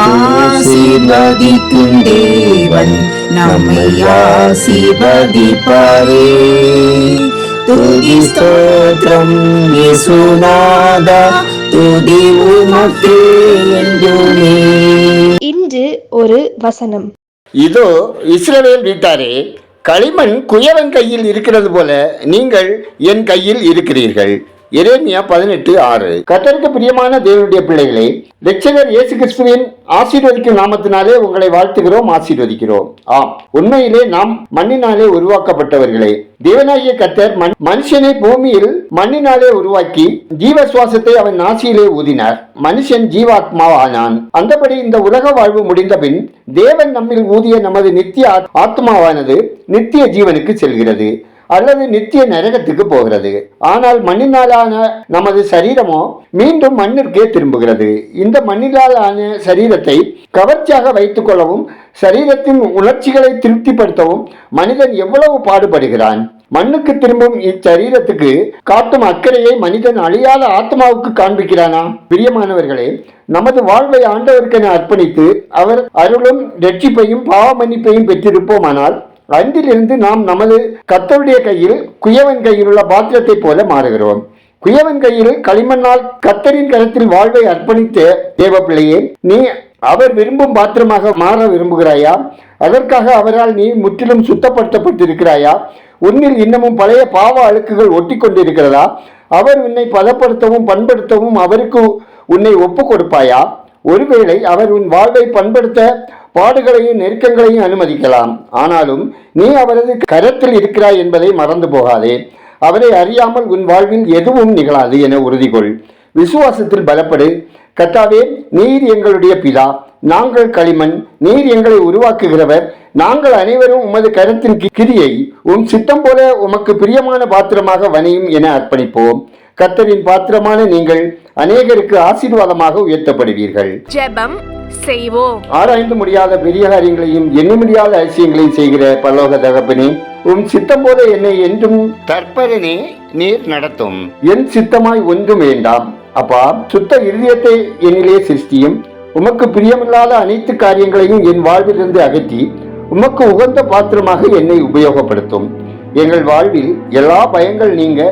ஆசீர்வதிக்கும் தேவன் நம்மை ஆசீர்வதிப்பாரே. துதி ஸ்தோத்திரம் இயேசுநாதா துதி உமக்கே என்றுமே. இன்று ஒரு வசனம். இதோ இஸ்ரவேல் வீட்டாரே களிமண் குயவன் கையில் இருக்கிறது போல நீங்கள் என் கையில் இருக்கிறீர்கள். எரேமியா பதினெட்டு ஆறு. கத்தருக்கு பிரியமான தேவனுடைய பிள்ளைகளே லட்சகர் இயேசு கிறிஸ்துவின் ஆசீர்வதிக்கும் நாமத்தினாலே உங்களை வாழ்த்துகிறோம் ஆசீர்வதிக்கிறோம். ஆம் உண்மையிலே நாம் மண்ணினாலே உருவாக்கப்பட்டவர்களே. தேவனாகிய கத்தர் மனுஷனை பூமியில் மண்ணினாலே உருவாக்கி ஜீவ சுவாசத்தை அவன் நாசியிலே ஊதினார். மனுஷன் ஜீவாத்மாவானான். அந்தபடி இந்த உலக வாழ்வு முடிந்தபின் தேவன் நம்மில் ஊதிய நமது நித்திய ஆத்- ஆத்மாவானது நித்திய ஜீவனுக்கு செல்கிறது. அல்லது நித்திய நரகத்துக்கு போகிறது. ஆனால் மண்ணினாலான நமது சரீரமோ மீண்டும் மண்ணிற்கே திரும்புகிறது. இந்த மண்ணினாலான சரீரத்தை கவர்ச்சியாக வைத்துக் கொள்ளவும் சரீரத்தின் உணர்ச்சிகளை திருப்திப்படுத்தவும் மனிதன் எவ்வளவு பாடுபடுகிறான்? மண்ணுக்கு திரும்பும் இச்சரீரத்துக்கு காட்டும் அக்கறையை மனிதன் அழியாத ஆத்மாவுக்கு காண்பிக்கிறானா? பிரியமானவர்களே நமது வாழ்வை ஆண்டவருக்கென அர்ப்பணித்து அவர் அருளும் ரட்சிப்பையும் பாவ மன்னிப்பையும் பெற்றிருப்போமானால் அன்றிலிருந்து நாம் நமது கத்தருடைய கையில் குயவன் கையில் உள்ள பாத்திரத்தைப் போல மாறுகிறோம். குயவன் கையில் களிமண்ணால் கத்தரின் கரத்தில் வாழ்வை அர்ப்பணித்த தேவ பிள்ளையே நீ அவர் விரும்பும் பாத்திரமாக மாற விரும்புகிறாயா? அதற்காக அவரால் நீ முற்றிலும் சுத்தப்படுத்தப்பட்டிருக்கிறாயா? உன்னில் இன்னமும் பழைய பாவ அழுக்குகள் ஒட்டி கொண்டிருக்கிறதா அவர் உன்னை பதப்படுத்தவும் பண்படுத்தவும் அவருக்கு உன்னை ஒப்பு கொடுப்பாயா ஒருவேளை அவர் உன் வாழ்வை பண்படுத்த பாடுகளையும் நெருக்கங்களையும் அனுமதிக்கலாம். ஆனாலும் நீ அவரது கரத்தில் இருக்கிறாய் என்பதை மறந்து போகாதே. அவரை அறியாமல் உன் வாழ்வில் எதுவும் நிகழாது என உறுதிகொள். விசுவாசத்தில் பலப்படு. கத்தாவே நீர் எங்களுடைய பிதா. நாங்கள் களிமண். நீர் எங்களை உருவாக்குகிறவர். நாங்கள் அனைவரும் உமது கரத்தின் கி- கிரியை உன் சித்தம் போல உமக்கு பிரியமான பாத்திரமாக வனையும் என அர்ப்பணிப்போம். கத்தரின் பாத்திரமான நீங்கள் அநேகருக்கு ஆசீர்வாதமாக உயர்த்தப்படுவீர்கள். ஜெபம் செய்வோம். ஆராய்ந்து முடியாத பெரிய காரியங்களையும் எண்ண முடியாத அதிசயங்களையும் செய்கிற பல்லோக தகப்பனே உம் சித்தம் போல என்னை என்றும் தற்பரனே நீர் நடத்தும். என் சித்தமாய் ஒன்றும் வேண்டாம். அப்பா சுத்த இருதயத்தை என்னிலே சிருஷ்டியும் உமக்கு பிரியமில்லாத அனைத்து காரியங்களையும் என் வாழ்விலிருந்து அகற்றி உமக்கு உகந்த பாத்திரமாக என்னை உபயோகப்படுத்தும். எங்கள் வாழ்வில் எல்லா பயங்கள் நீங்க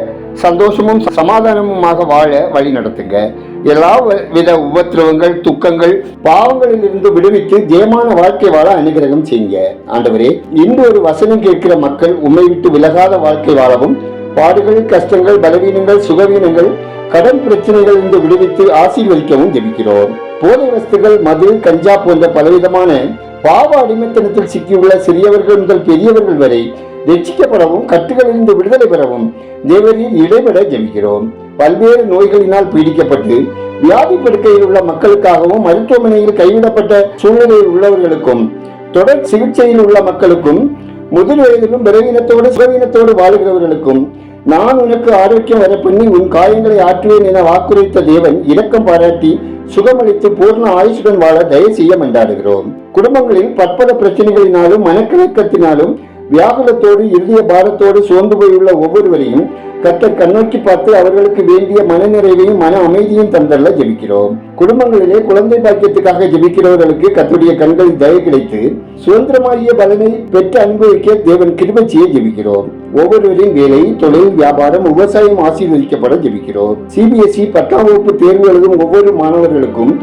சந்தோஷமும் சமாதானமுமாக வாழ வழி நடத்துங்க எல்லா வ- வித உபத்திரவங்கள் துக்கங்கள் பாவங்களில் இருந்து விடுவித்து ஜெயமான வாழ்க்கை வாழ அனுகிரகம் செய்யுங்க. ஆண்டவரே இன்று ஒரு வசனம் கேட்கிற மக்கள் உண்மை விட்டு விலகாத வாழ்க்கை வாழவும் பாடுகள் கஷ்டங்கள் பலவீனங்கள் சுகவீனங்கள் கடன் பிரச்சனைகள் இருந்து விடுவித்து ஆசீர்வதிக்கவும் ஜெபிக்கிறோம். போதை வஸ்துகள் மது கஞ்சா போன்ற பலவிதமான பாவ அடிமைத்தனத்தில் சிக்கியுள்ள சிறியவர்கள் முதல் பெரியவர்கள் வரை ரட்சிக்கப்படவும் கட்டுகளிலிருந்து விடுதலை பெறவும் தேவரில் இடைபெற ஜெபிக்கிறோம். பல்வேறு நோய்களினால் பீடிக்கப்பட்டு வியாதி படுக்கையில் உள்ள மக்களுக்காகவும் மருத்துவமனையில் கைவிடப்பட்ட சூழ்நிலையில் உள்ளவர்களுக்கும் தொடர் சிகிச்சையில் உள்ள மக்களுக்கும் முதிர் வயதிலும் பலவீனத்தோடு சுகவீனத்தோடு வாழுகிறவர்களுக்கும் நான் உனக்கு ஆரோக்கியம் வர பண்ணி உன் காயங்களை ஆற்றுவேன் என வாக்குரைத்த தேவன் இரக்கம் பாராட்டி சுகமளித்து பூர்ண ஆயுஷுடன் வாழ தயவு செய்ய மன்றாடுகிறோம். குடும்பங்களில் பற்பல பிரச்சனைகளினாலும் மனக்கிழக்கத்தினாலும் வியாகுலத்தோடு இறுதிய பாரத்தோடு சோர்ந்து போயுள்ள ஒவ்வொருவரையும் கர்த்தர் கண்ணோக்கி பார்த்து அவர்களுக்கு வேண்டிய மனநிறைவையும் மன அமைதியும் தந்தல்ல ஜெபிக்கிறோம். குடும்பங்களிலே குழந்தை பாக்கியத்துக்காக ஜெபிக்கிறவர்களுக்கு கத்துடைய கண்களில் தய கிடைத்து சுதந்திரமாகிய பலனை பெற்று அனுபவிக்க தேவன் கிருபச்சியை ஜெபிக்கிறோம். ஒவ்வொருவரின் வேலை தொழில் வியாபாரம் விவசாயம் ஆசீர்வதிக்கப்பட ஜெபிக்கிறோம். சிபிஎஸ்இ பத்தாம் வகுப்பு தேர்வு எழுதும் ஒவ்வொரு மாணவர்களுக்கும்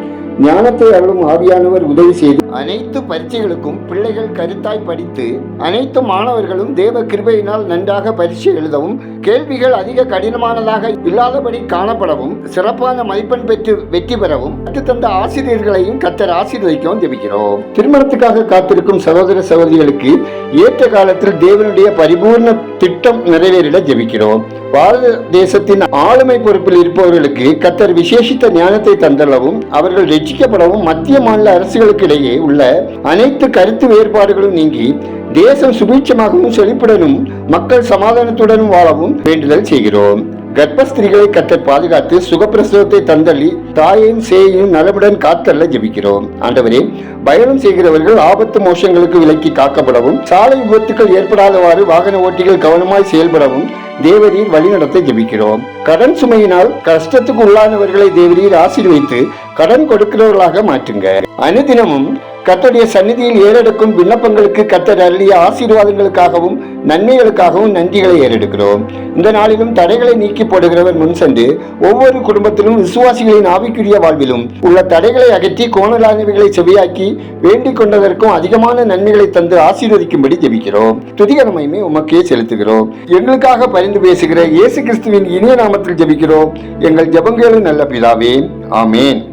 ஞானத்தை அருளும் ஆவியானவர் உதவி செய்து அனைத்து பரீட்சைகளுக்கும் பிள்ளைகள் கருத்தாய் படித்து அனைத்து மாணவர்களும் தேவ கிருபையினால் நன்றாக பரீட்சை எழுதவும் கேள்விகள் அதிக கடினமானதாக இல்லாதபடி காணப்படவும் சிறப்பான மதிப்பெண் பெற்று வெற்றி பெறவும் கற்றுத்தந்த ஆசிரியர்களையும் கத்தர் ஆசீர்வதிக்கவும் ஜெபிக்கிறோம். திருமணத்துக்காக காத்திருக்கும் சகோதர சகோதரிகளுக்கு ஏற்ற காலத்தில் தேவனுடைய பரிபூர்ண திட்டம் நிறைவேறிட ஜெபிக்கிறோம். பாரத தேசத்தின் ஆளுமை பொறுப்பில் இருப்பவர்களுக்கு கத்தர் விசேஷித்த ஞானத்தை தந்தளவும் அவர்கள் ரட்சிக்கப்படவும் மத்திய மாநில அரசுகளுக்கு இடையே உள்ள அனைத்து கருத்து வேறுபாடுகளும் நீங்கி தேசம் சுபீட்சமாகவும் செழிப்புடனும் மக்கள் சமாதானத்துடனும் வாழவும் வேண்டுதல் செய்கிறோம். கர்ப்பஸ்திரிகளை கத்தர் பாதுகாத்து சுகப்பிரசவத்தை தந்தள்ளி தாயையும் சேயையும் நலமுடன் காத்தல்ல ஜெபிக்கிறோம். ஆண்டவரே பயணம் செய்கிறவர்கள் ஆபத்து மோசங்களுக்கு விலக்கி காக்கப்படவும் சாலை விபத்துக்கள் ஏற்படாதவாறு வாகன ஓட்டிகள் கவனமாய் செயல்படவும் தேவரீர் வழிநடத்த ஜெபிக்கிறோம். கடன் சுமையினால் கஷ்டத்துக்கு உள்ளானவர்களை தேவரீர் ஆசீர்வைத்து கடன் கொடுக்கிறவர்களாக மாற்றுங்க. அனுதினமும் கர்த்தருடைய சந்நிதியில் ஏறெடுக்கும் விண்ணப்பங்களுக்கு கர்த்தர் அருளிய ஆசீர்வாதங்களுக்காகவும் நன்மைகளுக்காகவும் நன்றிகளை ஏறெடுக்கிறோம். இந்த நாளிலும் தடைகளை நீக்கி போடுகிறவர் முன் சென்று ஒவ்வொரு குடும்பத்திலும் விசுவாசிகளின் ஆவிக்குரிய வாழ்விலும் உள்ள தடைகளை அகற்றி கோணலானவைகளை செவியாக்கி வேண்டிக் கொண்டதற்கும் அதிகமான நன்மைகளை தந்து ஆசீர்வதிக்கும்படி ஜெபிக்கிறோம். துதிகரமையுமே உமக்கே செலுத்துகிறோம். எங்களுக்காக பரிந்து பேசுகிற இயேசு கிறிஸ்துவின் இனிய நாமத்தில் ஜெபிக்கிறோம். எங்கள் ஜெபங்களும் நல்ல பிதாவே ஆமேன்.